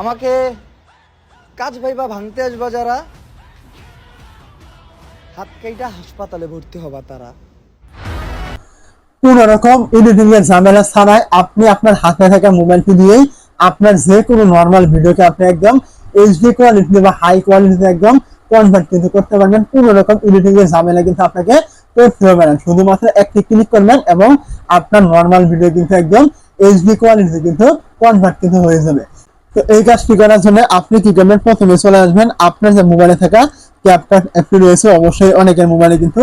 আমাকে কাজ ভাইবা ভাঙতে আসবা যারা, হাত কাইটা হাসপাতালে ভর্তি হবা তারা। কোন রকম ঝামেলা ছাড়াই আপনি আপনার হাতে থাকা মোবাইলটি দিয়েই আপনার যে কোনো নর্মাল ভিডিওকে আপনি একদম এইচডি কোয়ালিটি বা হাই কোয়ালিটিতে একদম কনভার্ট কিন্তু করতে পারবেন। কোন রকম এডিটিং ঝামেলা কিন্তু আপনাকে করতে হবে না। শুধুমাত্র একটি ক্লিক করবেন এবং আপনার নর্মাল ভিডিও কিন্তু একদম এইচডি কোয়ালিটিতে কিন্তু কনভার্ট কিন্তু হয়ে যাবে। তো এই কাজটি করার জন্য আপনি কি করবেন? প্রথমে চলে আসবেন আপনার যে মোবাইলে থাকা ক্যাপকাট অ্যাপটি রয়েছে। অবশ্যই অনেকের মোবাইলে কিন্তু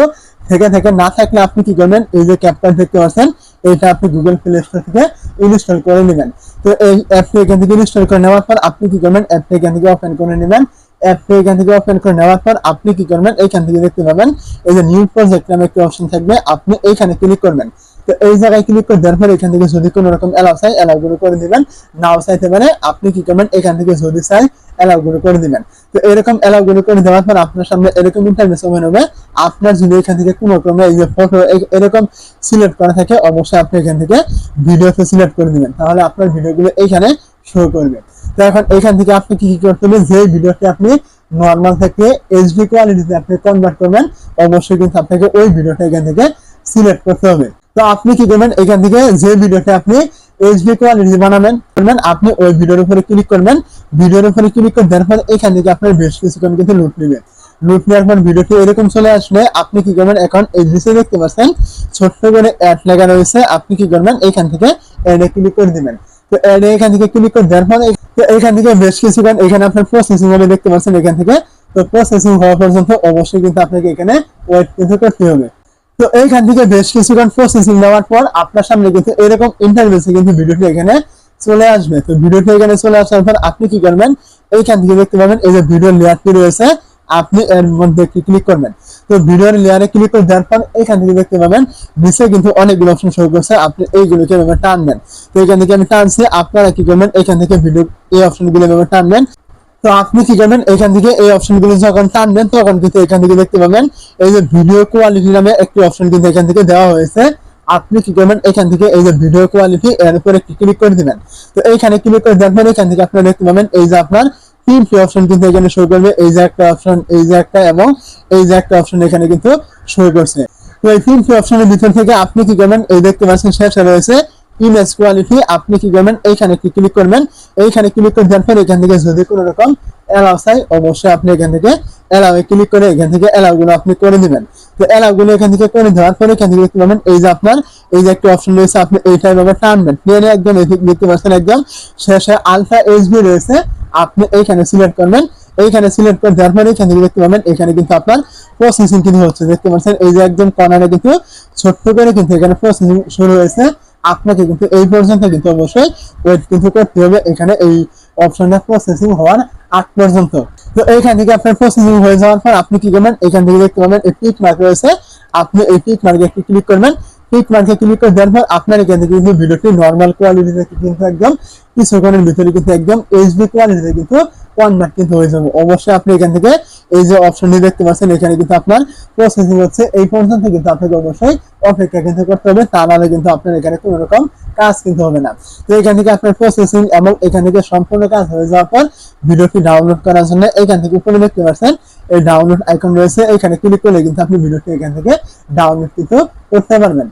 থেকে থেকে। না থাকলে আপনি কি করবেন? এই যে ক্যাপকাট দেখতে পাচ্ছেন, এটা আপনি গুগল প্লে স্টোর থেকে ইনস্টল করে নেবেন। তো এই অ্যাপটি এখান থেকে ইনস্টল করে নেওয়ার পর আপনি কি করবেন? অ্যাপটি এখান থেকে ওপেন করে নেবেন। অ্যাপটি এখান থেকে ওপেন করে নেওয়ার পর আপনি কি করবেন? এইখান থেকে দেখতে পাবেন, এই যে নিউ প্রজেক্ট নামে একটি অপশন থাকবে। আপনি এইখানে ক্লিক করবেন। তো এই জায়গায় ক্লিক করে দেওয়ার পর এখান থেকে যদি কোনো রকম অ্যালাউ চাই অ্যালাউ গুলো করে দিবেন। নাও চাইতে পারে আপনি কি করবেন এখান থেকে যদি চাই অ্যালাউ গুলো করে দিবেন। তো এরকম অ্যালাউ গুলো করে দেওয়ার পর আপনার সামনে এরকম ইন্টারভিউ ওপেন হবে। আপনার যদি এখান থেকে কোনো ক্রমে এই যে ফটো এরকম সিলেক্ট করা থাকে, অবশ্যই আপনি এখান থেকে ভিডিওতে সিলেক্ট করে দিবেন। তাহলে আপনার ভিডিওগুলো এইখানে শো করবে। তো এখন এখান থেকে আপনি কি কি করতে হবে? যে ভিডিওটি আপনি নর্মাল থেকে এইচডি কোয়ালিটিতে আপনি কনভার্ট করবেন, অবশ্যই কিন্তু আপনাকে ওই ভিডিওটা এখান থেকে সিলেক্ট করতে হবে। তো আপনি কি করবেন? এখান থেকে যে ভিডিওটা আপনি এইচডি কোয়ালিটি বানাবেন, করবেন, আপনি ওই ভিডিওর উপরে ক্লিক করবেন। ভিডিওর উপরে ক্লিক করে দেওয়ার পর এখান থেকে আপনার বেশ কিছুক্ষণ কিন্তু লুট নেবে। লুট নেওয়ার পর ভিডিওটি এরকম চলে আসলে আপনি কি করবেন? এখন এই দেখতে পাচ্ছেন, ছোট্ট করে অ্যাড লেখা রয়েছে, আপনি কি করবেন? এখান থেকে অ্যাডে ক্লিক করে দিবেন। তো অ্যাডে এখান থেকে ক্লিক করে দেওয়ার পর এখান থেকে বেশ কিছুক্ষণ এখানে আপনার প্রসেসিং হবে দেখতে পাচ্ছেন এখান থেকে। তো প্রসেসিং হওয়া পর্যন্ত অবশ্যই কিন্তু আপনাকে এখানে ওয়েট কিন্তু করতে হবে। তো এইখান থেকে বেশ কিছুক্ষণ প্রসেসিং নেওয়ার পর আপনার সামনে কিন্তু এরকম ইন্টারভিউসে কিন্তু ভিডিওটি এখানে চলে আসবে। তো ভিডিওটি এখানে চলে আসার পর আপনি কি করবেন? এইখান থেকে দেখতে পাবেন এই যে ভিডিও লেয়ারটি রয়েছে, আপনি এর মধ্যে ক্লিক করবেন। তো ভিডিওর লেয়ারে ক্লিক করে দেওয়ার পর এখান থেকে দেখতে পাবেন, নিচে কিন্তু অনেকগুলো অপশন শো করছে, আপনি এইগুলোকে এভাবে টানবেন? তো এখান থেকে আমি টানছি, আপনারা কি করবেন? এখান থেকে ভিডিও এই অপশনগুলো এভাবে টানবেন? তো আপনি কি করবেন এখান থেকে এই অপশনগুলো যখন টানবেন, তখন কিন্তু এখান থেকে দেখতে পাবেন, এই যে ভিডিও কোয়ালিটি নামে একটি অপশন কিন্তু এখান থেকে দেওয়া হয়েছে। আপনি কি করবেন এখান থেকে এই যে ভিডিও কোয়ালিটি এর উপরে ক্লিক করে দিবেন। তো এইখানে ক্লিক করে পরে এখান থেকে আপনারা দেখতে পাবেন, এই যে আপনার তিনটি অপশন কিন্তু এখানে শো করবে, এই যে একটা অপশন এই যে একটা, এবং এই যে একটা অপশন এখানে কিন্তু শো করছে। তো এই তিনটি অপশনের ভিতর থেকে আপনি কি করবেন, এই দেখতে পাচ্ছেন, শেষে রয়েছে ইমেজ কোয়ালিটি আপনি কি করবেন? এইখানে ক্লিক করবেন? এইখানে ক্লিক করে দেওয়ার পর এখান থেকে যদি কোনো রকম অ্যালাউ চাই, অবশ্যই আপনি এখান থেকে অ্যালাউ এ ক্লিক করে এখান থেকে অ্যালাউ গুলো আপনি করে দিবেন তো অ্যালাউ গুলো এখান থেকে করে দেওয়ার পরে এখান থেকে দেখতে এই যে আপনার, এই যে একটা অপশন রয়েছে, আপনি এইটা এভাবে টানবেন টেনে একদম দেখতে পাচ্ছেন একদম শেষে আলফা এইচবি রয়েছে, আপনি এইখানে সিলেক্ট করবেন। এইখানে সিলেক্ট করে দেওয়ার পরে এখান থেকে দেখতে পাবেন, এখানে কিন্তু আপনার প্রসেসিং কিন্তু হচ্ছে। দেখতে পাচ্ছেন, এই যে একদম কর্নারে কিন্তু ছোট্ট করে কিন্তু এখানে প্রসেসিং শুরু হয়েছে। আপনাকে কিন্তু এই পর্যন্ত কিন্তু অবশ্যই ওয়েট কিন্তু করতে হবে। এখানে এই অপশনটা প্রসেসিং হওয়ার আগ পর্যন্ত। তো এইখান থেকে আপনার প্রসেসিং হয়ে যাওয়ার পর আপনি কি করবেন? এখান থেকে দেখতে পাবেন এই টিক মার্ক রয়েছে। আপনি এই টিক মার্কে একটি ক্লিক করবেন। টিক মার্কে ক্লিক করে দেওয়ার পর আপনার এখান থেকে কিন্তু ভিডিওটি নর্মাল কোয়ালিটিতে কিন্তু একদম কিছুক্ষণের ভিতরে কিন্তু একদম এইচডি কোয়ালিটিতে কিন্তু কনভার্ট কিন্তু হয়ে যাবে। অবশ্যই আপনি এখান থেকে এই যে অপশনটি দেখতে পাচ্ছেন, এখানে কিন্তু আপনার প্রসেসিং হচ্ছে। এই পর্যন্ত কিন্তু আপনাকে অবশ্যই অপেক্ষা কিন্তু করতে হবে। তা নাহলে কিন্তু আপনার এখানে কোনো রকম কাজ কিন্তু হবে না। তো এখান থেকে আপনার প্রসেসিং এবং এখান থেকে সম্পূর্ণ কাজ হয়ে যাওয়ার পর ভিডিওটি ডাউনলোড করার জন্য এখান থেকে উপরে দেখতে পাচ্ছেন, এই ডাউনলোড আইকন রয়েছে। এখানে ক্লিক করলে কিন্তু আপনি ভিডিওটি এখান থেকে ডাউনলোড কিন্তু করতে পারবেন।